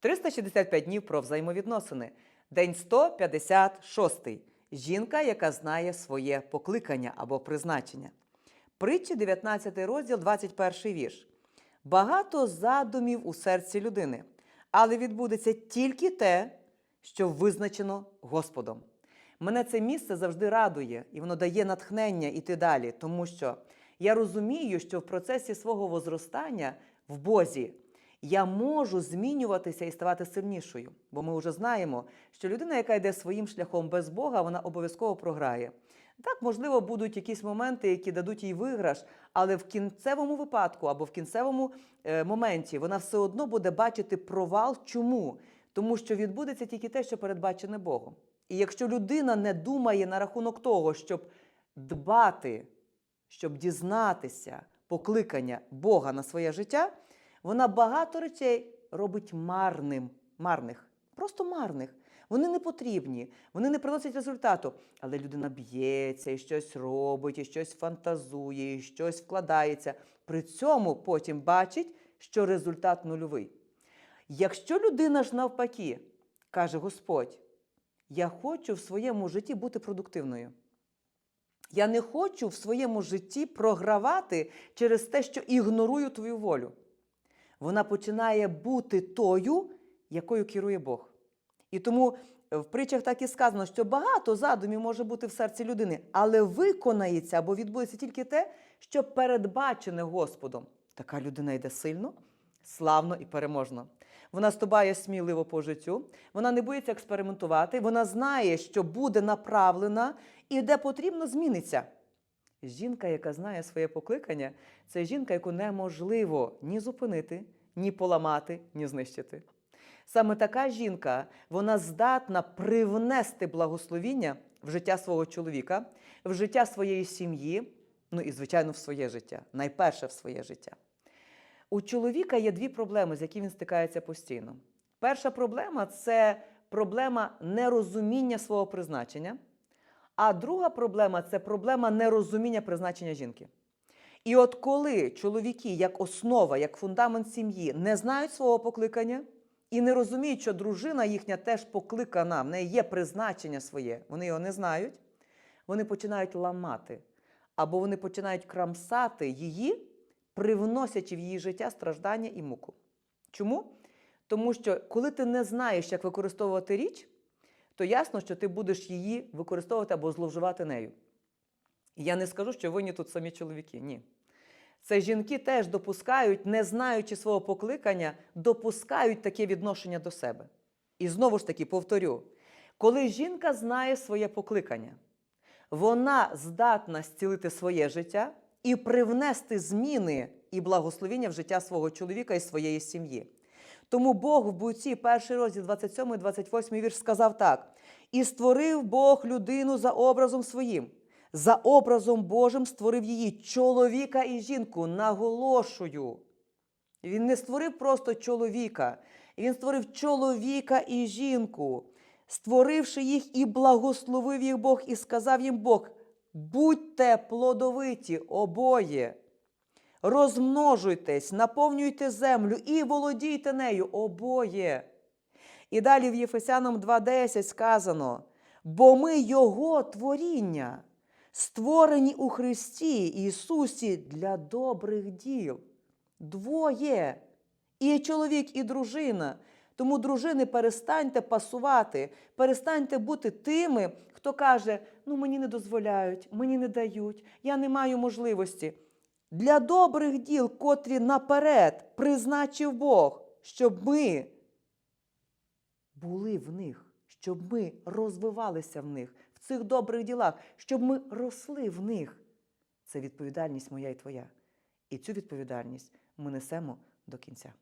365 днів про взаємовідносини. День 156. Жінка, яка знає своє покликання або призначення. Притчі 19 розділ, 21 вірш. Багато задумів у серці людини, але відбудеться тільки те, що визначено Господом. Мене це місце завжди радує, і воно дає натхнення іти далі, тому що я розумію, що в процесі свого возростання в Бозі я можу змінюватися і ставати сильнішою. Бо ми вже знаємо, що людина, яка йде своїм шляхом без Бога, вона обов'язково програє. Так, можливо, будуть якісь моменти, які дадуть їй виграш, але в кінцевому випадку або в кінцевому е, моменті вона все одно буде бачити провал. Чому? Тому що відбудеться тільки те, що передбачене Богом. І якщо людина не думає на рахунок того, щоб дбати, щоб дізнатися покликання Бога на своє життя, вона багато речей робить марним, марних, просто марних. Вони не потрібні, вони не приносять результату. Але людина б'ється і щось робить, і щось фантазує, і щось вкладається. При цьому потім бачить, що результат нульовий. Якщо людина ж навпаки каже Господь, я хочу в своєму житті бути продуктивною. Я не хочу в своєму житті програвати через те, що ігнорую твою волю. Вона починає бути тою, якою керує Бог. І тому в притчах так і сказано, що багато задумів може бути в серці людини, але виконається або відбудеться тільки те, що передбачене Господом. Така людина йде сильно, славно і переможно. Вона ступає сміливо по життю, вона не боїться експериментувати, вона знає, що буде направлена і де потрібно зміниться. Жінка, яка знає своє покликання, це жінка, яку неможливо ні зупинити, ні поламати, ні знищити. Саме така жінка вона здатна привнести благословіння в життя свого чоловіка, в життя своєї сім'ї, ну і, звичайно, в своє життя, найперше в своє життя. У чоловіка є дві проблеми, з якими він стикається постійно. Перша проблема це проблема нерозуміння свого призначення. А друга проблема це проблема нерозуміння призначення жінки. І от коли чоловіки, як основа, як фундамент сім'ї, не знають свого покликання і не розуміють, що дружина їхня теж покликана, в неї є призначення своє, вони його не знають, вони починають ламати або вони починають крамсати її, привносячи в її життя страждання і муку. Чому? Тому що коли ти не знаєш, як використовувати річ, то ясно, що ти будеш її використовувати або зловживати нею. І я не скажу, що винні тут самі чоловіки. Ні. Це жінки теж допускають, не знаючи свого покликання, допускають таке відношення до себе. І знову ж таки повторю: коли жінка знає своє покликання, вона здатна зцілити своє життя і привнести зміни і благословіння в життя свого чоловіка і своєї сім'ї. Тому Бог в буці, перший розділ, 27, 28 вірш, сказав так: І створив Бог людину за образом своїм, за образом Божим створив її чоловіка і жінку. Наголошую. Він не створив просто чоловіка, він створив чоловіка і жінку, створивши їх і благословив їх Бог, і сказав їм Бог: будьте плодовиті обоє. Розмножуйтесь, наповнюйте землю і володійте нею обоє. І далі в Єфесянам 2:10 сказано: бо ми Його творіння, створені у Христі Ісусі для добрих діл. Двоє. І чоловік, і дружина. Тому, дружини, перестаньте пасувати, перестаньте бути тими, хто каже: ну мені не дозволяють, мені не дають, я не маю можливості. Для добрих діл, котрі наперед призначив Бог, щоб ми були в них, щоб ми розвивалися в них, в цих добрих ділах, щоб ми росли в них. Це відповідальність моя і твоя. І цю відповідальність ми несемо до кінця.